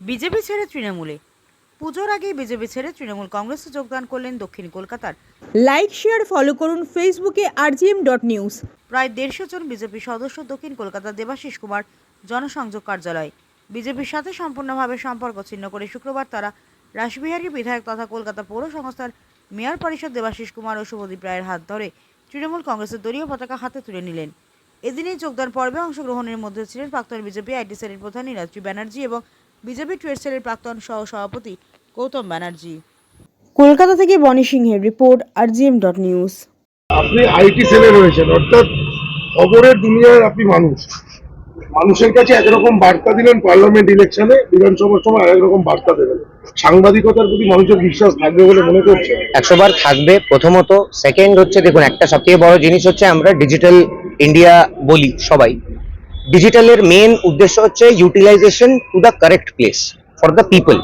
BJP ছেড়ে তৃণমূলে। পুজোর আগেই বিজেপি ছেড়ে তৃণমূল কংগ্রেসে যোগদান করলেন দক্ষিণ কলকাতার। লাইক শেয়ার ফলো করুন ফেসবুকে আরজিএম ডট নিউজ প্রায় দেড়শো জন বিজেপি সদস্য দক্ষিণ কলকাতার দেবাশিস কুমার জনসংযোগ কার্যালয়। বিজেপির সাথে সম্পূর্ণভাবে সম্পর্ক ছিন্ন করে শুক্রবার তারা রাসবিহারী বিধায়ক তথা কলকাতা পৌর সংস্থার মেয়র পরিষদ দেবাশিস কুমার ও শুভদীপ রায়ের হাত ধরে তৃণমূল কংগ্রেসের দলীয় পতাকা হাতে তুলে নিলেন। এদিনেই যোগদান পর্বে অংশগ্রহণের মধ্যে ছিলেন প্রাক্তন বিজেপি আইটি সেলের প্রধান নীলাদ্রি ব্যানার্জি এবং বিজেপি ট্রেড সেলের প্রাক্তন সহ সভাপতি গৌতম ব্যানার্জি। কলকাতা থেকে বনি সিংহের রিপোর্ট আরজিএম ডট নিউজ। আপনি আইটি সেলে রয়েছেন অর্থাৎ খবরের দুনিয়ায় আপনি মানুষ। মানুষের কাছে একরকম বার্তা দিলেন পার্লামেন্ট ইলেকশনে বিধানসভার সময় আরেক রকম বার্তা দেবেন। সাংবাদিকতার প্রতি মানুষের বিশ্বাস থাকবে বলে মনে করছে একশো বার থাকবে প্রথমত। সেকেন্ড হচ্ছে দেখুন একটা সবথেকে বড় জিনিস হচ্ছে আমরা ডিজিটাল ইন্ডিয়া বলি সবাই। ডিজিটালের মেন উদ্দেশ্য হচ্ছে utilization to the correct place for the people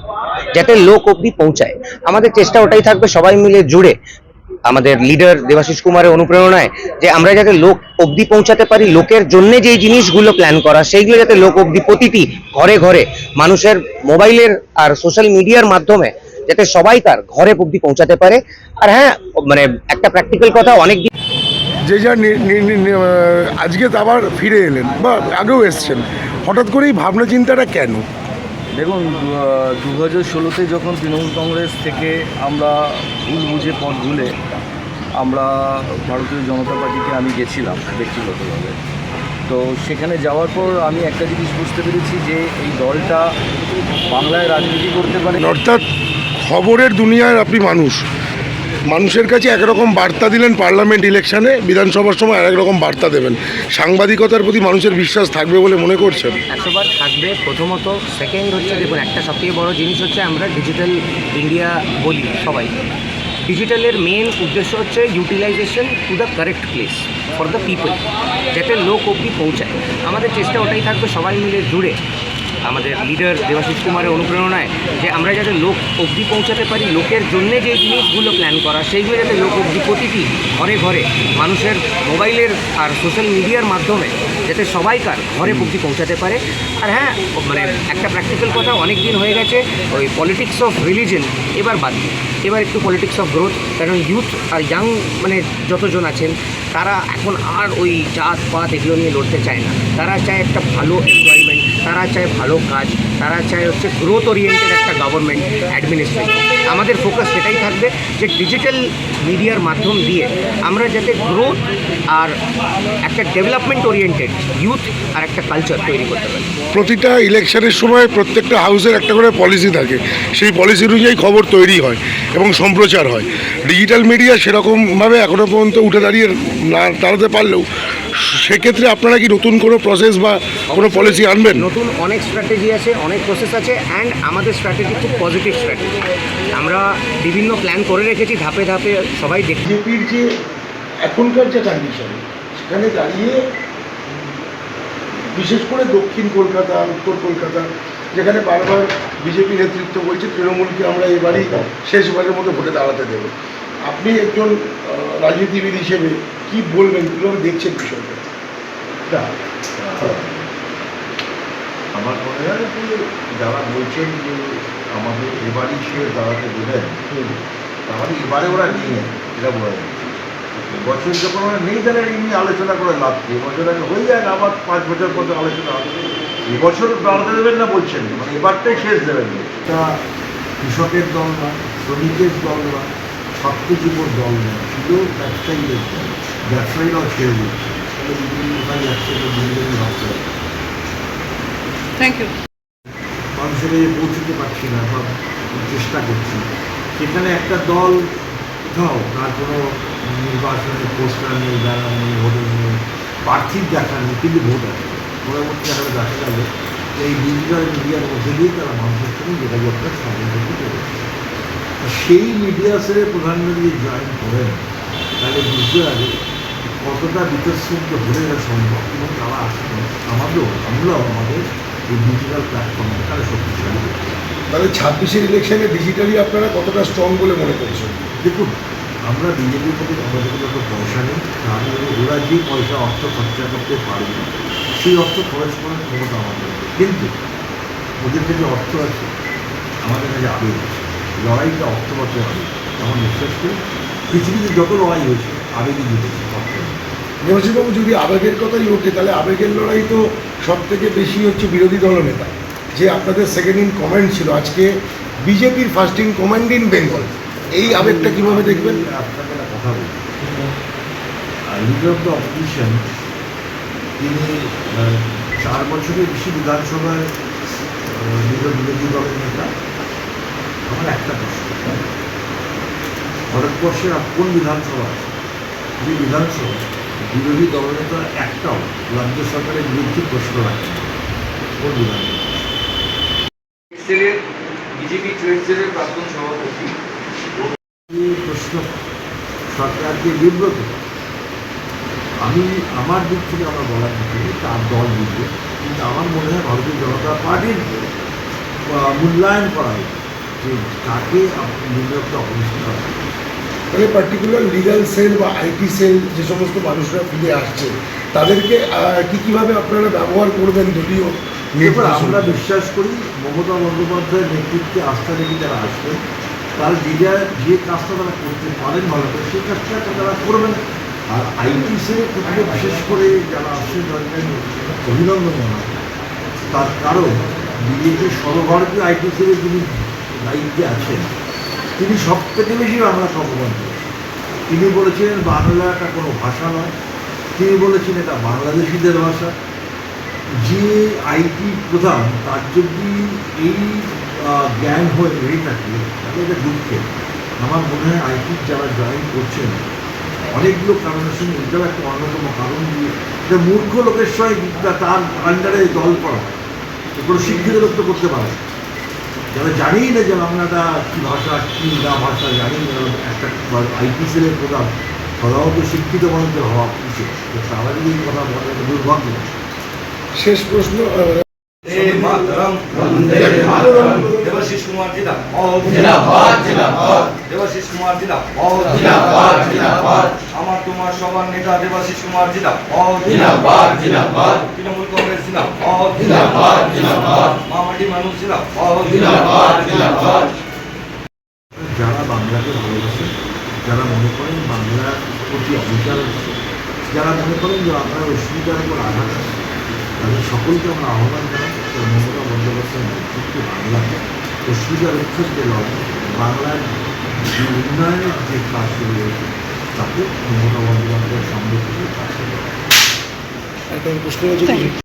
যাতে লোক অব্দি পৌঁছায়। আমাদের চেষ্টা ওটাই থাকবে সবাই মিলে জুড়ে। আমাদের লিডার দেবাশিস কুমারের অনুপ্রেরণায় যে আমরা যাতে লোক অবধি পৌঁছাতে পারি, লোকের জন্য যে জিনিসগুলো প্ল্যান করা, সেইগুলো যাতে লোক অবধি প্রতিটি ঘরে ঘরে, মানুষের মোবাইলের আর সোশ্যাল মিডিয়ার মাধ্যমে যাতে সবাই তার ঘরে অবধি পৌঁছাতে পারে। আর হ্যাঁ মানে একটা প্র্যাকটিক্যাল কথা অনেক দিন যে যা নি- নি- নি- নি- আহ, আজকে আবার ফিরে এলেন বা আগেও এসছেন। হঠাৎ করেই ভাবনা চিন্তাটা কেন? দেখুন দু হাজার ষোলোতে যখন তৃণমূল কংগ্রেস থেকে আমরা ভুল বুঝে পথ ভুলে আমরা ভারতীয় জনতা পার্টিতে আমি গেছিলাম ব্যক্তিগতভাবে। তো সেখানে যাওয়ার পর আমি একটা জিনিস বুঝতে পেরেছি যে এই দলটা বাংলায় রাজনীতি করতে পারে অর্থাৎ খবরের দুনিয়ায় আপনি মানুষ। মানুষের কাছে একরকম বার্তা দিলেন পার্লামেন্ট ইলেকশনে, বিধানসভার সময় আরেক রকম বার্তা দেবেন। সাংবাদিকতার প্রতি মানুষের বিশ্বাস থাকবে বলে মনে করছেন? একশো বার থাকবে, প্রথমত সেকেন্ড হচ্ছে, দেখুন, একটা সবথেকে বড় জিনিস হচ্ছে আমরা ডিজিটাল ইন্ডিয়া বলি সবাই। ডিজিটালের মেন উদ্দেশ্য হচ্ছে utilization to the correct place for the people যাতে লোক অবধি পৌঁছায়। আমাদের চেষ্টা ওটাই থাকবে, সবাই মিলে জুড়ে আমাদের লিডার দেবাশিস কুমারের অনুপ্রেরণায় যে আমরা যাতে লোক অবধি পৌঁছাতে পারি লোকের জন্য যে জিনিসগুলো প্ল্যান করা সেইগুলো যাতে লোক অবধি প্রতিটি ঘরে ঘরে মানুষের মোবাইলের আর সোশ্যাল মিডিয়ার মাধ্যমে যাতে সবাইকার ঘরে অবধি পৌঁছাতে পারে। আর হ্যাঁ মানে একটা প্র্যাকটিক্যাল কথা অনেক দিন হয়ে গেছে ওই পলিটিক্স অফ রিলিজন এবার বাদ। এবার একটু পলিটিক্স অফ গ্রোথ কারণ ইউথ আর ইয়াং মানে যতজন আছেন তারা এখন আর ওই জাত পাত এগুলো নিয়ে লড়তে চায় না। তারা চায় একটা ভালো এমপ্লয়মেন্ট তারা চায় ভালো কাজ, তারা চায় হচ্ছে গ্রোথ ওরিয়েন্টেড একটা গভর্নমেন্ট অ্যাডমিনিস্ট্রেশন আমাদের ফোকাস সেটাই থাকবে যে ডিজিটাল মিডিয়ার মাধ্যম দিয়ে আমরা যাতে গ্রোথ আর একটা ডেভেলপমেন্ট ওরিয়েন্টেড ইউথ আর একটা কালচার তৈরি করতে পারি। প্রতিটা ইলেকশনের সময় প্রত্যেকটা হাউসের একটা করে পলিসি থাকে। সেই পলিসি অনুযায়ী খবর তৈরি হয় এবং সম্প্রচার হয়। ডিজিটাল মিডিয়া সেরকমভাবে এখনও পর্যন্ত উঠে দাঁড়িয়ে না দাঁড়াতে পারলেও সেক্ষেত্রে আপনারা কি নতুন কোনো প্রসেস বা কোনো পলিসি আনবেন? নতুন অনেক স্ট্র্যাটেজি আছে অনেক প্রসেস আছে অ্যান্ড আমাদের স্ট্র্যাটেজি খুব পজিটিভ স্ট্র্যাটেজি আমরা বিভিন্ন প্ল্যান করে রেখেছি ধাপে ধাপে সবাই দেখি যে এখনকার যে কন্ডিশন সেখানে দাঁড়িয়ে বিশেষ করে দক্ষিণ কলকাতা উত্তর কলকাতা যেখানে বারবার বিজেপি নেতৃত্ব বলছে তৃণমূলকে আমরা এবারই শেষবারের মতো ভোটে দাঁড়াতে দেব। আপনি একজন রাজনীতিবিদ হিসেবে কি বলবেন কীভাবে দেখছেন বিষয়টা? আমার মনে হয় যে যারা বলছেন যে আমাদের এবারই সে দাঁড়াতে দেবেন তাহলে এবারে ওরা নিয়ে এটা বলা যায়। বছর যখন ওরা নেই তাহলে এই নিয়ে আলোচনা করে লাভ কি? এবছর আগে হয়ে যাক আবার পাঁচ বছর পর আলোচনা হবে। এবছর দাঁড়াতে দেবেন না বলছেন মানে এবারটাই শেষ দেবেন। এটা কৃষকের দল না শ্রমিকের দল না ছাত্রযুবর দল না ছিল ব্যবসায়ীদের দল। ব্যবসায়ীরাও ছেড়ে দিচ্ছে ভাবতে হবে থ্যাংক ইউ মানুষের কাছে পৌঁছতে পারছি না বা চেষ্টা করছি। সেখানে একটা দল কোথাও তার কোনো নির্বাচনের পোস্টার নেই ব্যানার নেই ভোটার নেই প্রার্থীর দেখা নেই কিন্তু ভোট আছে। পরবর্তী আকারে দেখা গেল এই ডিজিটাল মিডিয়ার মধ্যে দিয়ে তারা মানুষের সঙ্গে যোগাযোগটা সম্পর্ক করেছে সেই মিডিয়া সেরে প্রধানমন্ত্রী জয়েন করেন তাহলে বুঝতে হবে কতটা বিতর্কিত হলে এটা সম্ভব এবং তারা আসলে আমাদেরও আমরাও আমাদের এই ডিজিটাল প্ল্যাটফর্মে তারা শক্তিশালী তাহলে ছাব্বিশের ইলেকশনে ডিজিটালি আপনারা কতটা স্ট্রং বলে মনে করছেন? দেখুন আমরা বিজেপির প্রতি আমাদের কোনো পয়সা নেই তাহলে ওরা যে পয়সা অর্থ খরচা করতে পারবে সেই অর্থ খরচ করার ক্ষমতা আমাদের। কিন্তু ওদের কাছে অর্থ আছে আমাদের কাছে আবেগ আছে। লড়াইটা অর্থ অর্থবত আবেগ আমার বিশ্বাস করি পৃথিবীতে যত লড়াই হয়েছে আবেগই জিতেছে যদি আবেগের কথাই ওঠে তাহলে আবেগের লড়াই তো সব থেকে বেশি হচ্ছে বিরোধী দলনেতা যে আপনাদের সেকেন্ড ইন কমেন্ট ছিল আজকে বিজেপির first in command in Bengal এই আবেগটা কীভাবে দেখবেন? আপনাকে একটা কথা বলি। লিডার অফ দ্য অপোজিশন তিনি চার বছরের বেশি বিধানসভায় লিডার বিরোধী দলের নেতা। আমার একটা প্রশ্ন। ভারতবর্ষের আর কোন বিধানসভা আছে? যে বিধানসভা বিরোধী দলনেতা একটাও রাজ্য সরকারের বিরুদ্ধে প্রশ্ন রাখে কোন বিধানসভা? বিজেপি ট্রেড প্রাক্তন সভাপতি। প্রশ্ন সরকারকে বিব্রত। আমি আমার দিক থেকে আমার বলার দিকে তার দল বুঝবে কিন্তু আমার মনে হয় ভারতীয় জনতা পার্টির মূল্যায়ন করা উচিত যে কাকে নির্বাচিত অপরিষ্কার তাহলে পার্টিকুলার লিগাল সেল বা আইটি সেল যে সমস্ত মানুষরা ফিরে আসছে তাদেরকে কি কীভাবে আপনারা ব্যবহার করবেন দলীয় এরপর নির্বাচন? আমরা বিশ্বাস করি মমতা বন্দ্যোপাধ্যায়ের নেতৃত্বে আস্থা রেখে যারা আসবেন তার যে যে কাজটা তারা করতে পারেন ভালো করে সেই কাজটা তারা করবেন আর আইটিসের ক্ষেত্রে বিশেষ করে যারা আসছেন তাদেরকে অভিনন্দন জানাই তার কারণ বিজেপির সর্বভারতীয় আইটিসের যিনি দায়িত্বে আছেন তিনি সব থেকে বেশি বাংলা করেছেন তিনি বলেছেন বাংলাটা কোনো ভাষা নয়। তিনি বলেছেন এটা বাংলাদেশিদের ভাষা। যে আইটি প্রধান, তার যদি এই জ্ঞান হয়ে বেড়ে থাকে, তাহলে এটা দুঃখের। আমার মনে হয় আইটির যারা জয়েন করছেন অনেকগুলো কারণের সঙ্গে এটাও একটা অন্যতম কারণ দিয়ে এটা মূর্খ লোকের সঙ্গে তার আন্ডারে দল পড়া কোনো শিক্ষিত লোক তো করতে পারে। যারা জানেই না যে বাংলাটা কী ভাষা কী না ভাষা জানি না একটা আইটি সেলের প্রধান সাধারণত শিক্ষিত মানুষদের হওয়া উচিত। তো তারা যদি এই কথা বলে দুর্ভাগ্য। শেষ প্রশ্ন দেবাশিস কুমার দেবাশিস কুমার আমার তোমার সবার নেতা দেবাশিস কুমার জিন্দাবাদ তৃণমূল কংগ্রেস জিন্দাবাদ জিন্দাবাদ। মানুষ যারা বাংলাকে ভালোবাসেন যারা মনে করেন বাংলার প্রতি অবিচার আছে যারা মনে করেন যে আপনার অসুবিধার উপর আঘাত আছে তাদের সকলকে আমরা আহ্বান জানাই যে মমতা বন্দ্যোপাধ্যায়ের নেতৃত্বে বাংলাকে অস্মিতার উচ্ছেদকে লড়াই বাংলার যে উন্নয়নের যে কাজ শুরু হয়েছে তাকে মমতা বন্দ্যোপাধ্যায়ের সঙ্গে থেকে কাজ করে। একটা প্রশ্ন হচ্ছে কি-